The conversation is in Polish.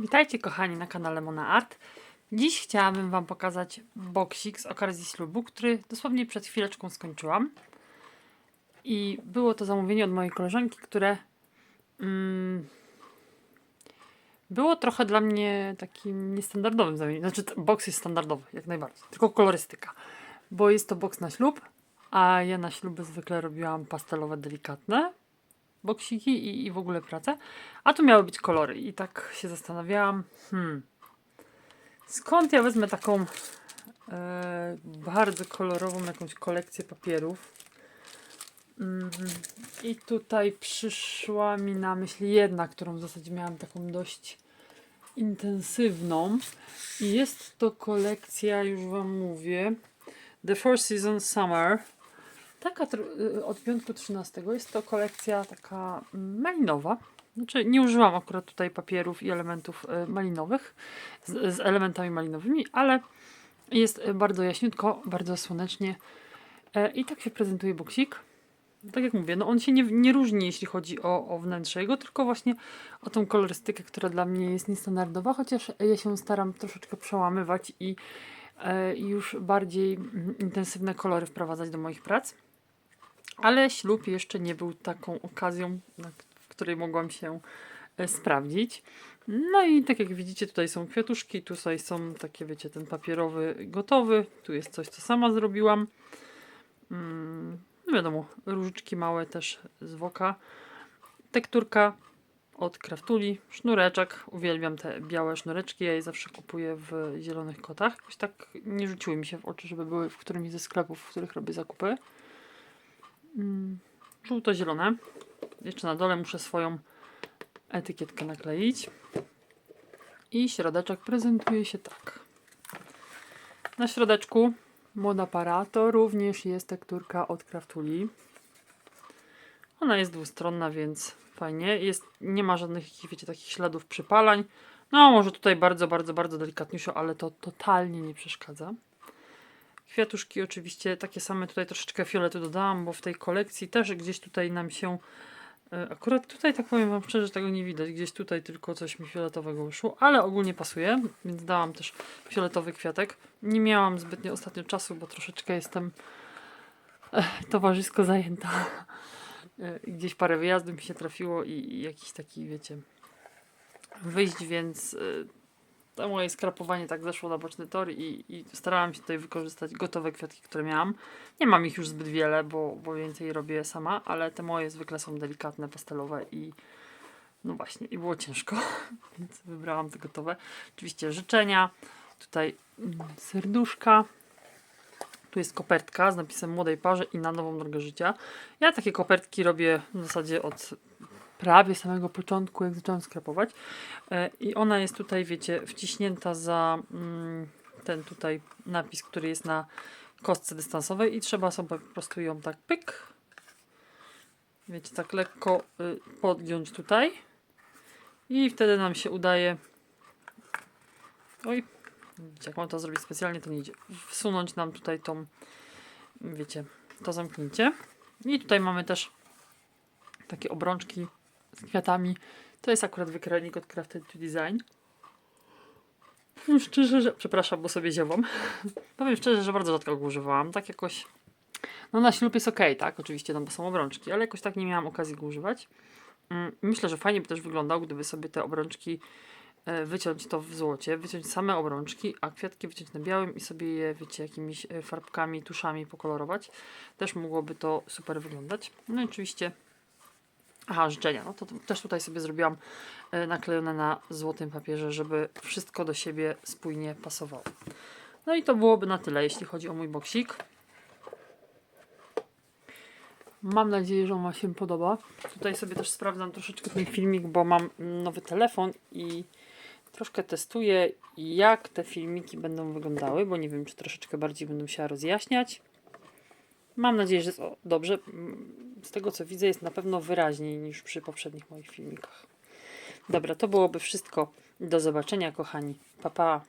Witajcie kochani na kanale Mona Art. Dziś chciałabym Wam pokazać boksik z okazji ślubu, który dosłownie przed chwileczką skończyłam. I było to zamówienie od mojej koleżanki, które mm, było trochę dla mnie takim niestandardowym zamówieniem. Znaczy, boks jest standardowy, jak najbardziej, tylko kolorystyka. Bo jest to boks na ślub, a ja na śluby zwykle robiłam pastelowe, delikatne boksiki i, i w ogóle pracę. A tu miały być kolory i tak się zastanawiałam, hmm, skąd ja wezmę taką e, bardzo kolorową jakąś kolekcję papierów. Mm, I tutaj przyszła mi na myśl jedna, którą w zasadzie miałam taką dość intensywną. I jest to kolekcja, już Wam mówię, The Four Seasons Summer. Taka y, od piątku 13 jest to kolekcja taka malinowa. Znaczy, nie użyłam akurat tutaj papierów i elementów y, malinowych z, z elementami malinowymi, ale jest y, bardzo jaśniutko, bardzo słonecznie e, i tak się prezentuje boksik. Tak jak mówię, no on się nie, nie różni, jeśli chodzi o, o wnętrze jego, tylko właśnie o tą kolorystykę, która dla mnie jest niestandardowa, chociaż ja się staram troszeczkę przełamywać i e, już bardziej mm, intensywne kolory wprowadzać do moich prac. Ale ślub jeszcze nie był taką okazją, w której mogłam się e, sprawdzić. No i tak jak widzicie, tutaj są kwiatuszki, tutaj są takie, wiecie, ten papierowy gotowy, tu jest coś, co sama zrobiłam. Mm, no wiadomo, różyczki małe też z woka. Tekturka od Kraftuli, sznureczek. Uwielbiam te białe sznureczki, ja je zawsze kupuję w zielonych kotach. Jakoś tak nie rzuciły mi się w oczy, żeby były w którymś ze sklepów, w których robię zakupy. Żółto-zielone. Jeszcze na dole muszę swoją etykietkę nakleić. I środeczek prezentuje się tak. Na środeczku Moda Parato również jest tekturka od Kraftuli. Ona jest dwustronna, więc fajnie. Jest, nie ma żadnych, wiecie, takich śladów przypalań. No, może tutaj bardzo, bardzo, bardzo delikatniusio, ale to totalnie nie przeszkadza. Kwiatuszki oczywiście takie same, tutaj troszeczkę fioletu dodałam, bo w tej kolekcji też gdzieś tutaj nam się, e, akurat tutaj tak powiem Wam szczerze, tego nie widać, gdzieś tutaj tylko coś mi fioletowego wyszło, ale ogólnie pasuje, więc dałam też fioletowy kwiatek. Nie miałam zbytnio ostatnio czasu, bo troszeczkę jestem e, towarzysko zajęta. E, Gdzieś parę wyjazdów mi się trafiło i, i jakiś taki, wiecie, wyjść, więc to moje skrapowanie tak zeszło na boczny tor i, i starałam się tutaj wykorzystać gotowe kwiatki, które miałam. Nie mam ich już zbyt wiele, bo, bo więcej robię sama, ale te moje zwykle są delikatne, pastelowe i no właśnie, i było ciężko, więc wybrałam te gotowe. Oczywiście życzenia, tutaj mm, serduszka, tu jest kopertka z napisem młodej parze i na nową drogę życia. Ja takie kopertki robię w zasadzie od prawie samego początku, jak zaczęłam skrapować. E, I ona jest tutaj, wiecie, wciśnięta za mm, ten tutaj napis, który jest na kostce dystansowej i trzeba sobie po prostu ją tak pyk, wiecie, tak lekko y, podgiąć tutaj i wtedy nam się udaje oj, jak mam to zrobić specjalnie, to nie idzie. Wsunąć nam tutaj tą, wiecie, to zamknięcie. I tutaj mamy też takie obrączki kwiatami. To jest akurat wykrojnik od Crafted to Design. Powiem szczerze, że... Przepraszam, bo sobie ziewam. Powiem szczerze, że bardzo rzadko go używałam. Tak jakoś... No na ślub jest ok, tak? Oczywiście, no bo są obrączki, ale jakoś tak nie miałam okazji go używać. Mm, Myślę, że fajnie by też wyglądał, gdyby sobie te obrączki e, wyciąć to w złocie, wyciąć same obrączki, a kwiatki wyciąć na białym i sobie je, wiecie, jakimiś e, farbkami, tuszami pokolorować. Też mogłoby to super wyglądać. No i oczywiście Aha, życzenia. No to, też tutaj sobie zrobiłam e, naklejone na złotym papierze, żeby wszystko do siebie spójnie pasowało. No i to byłoby na tyle, jeśli chodzi o mój boksik. Mam nadzieję, że on Wam się podoba. Tutaj sobie też sprawdzam troszeczkę ten filmik, bo mam nowy telefon i troszkę testuję, jak te filmiki będą wyglądały, bo nie wiem, czy troszeczkę bardziej będę musiała rozjaśniać. Mam nadzieję, że jest dobrze. Z tego co widzę, jest na pewno wyraźniej niż przy poprzednich moich filmikach. Dobra, to byłoby wszystko. Do zobaczenia, kochani. Pa, pa.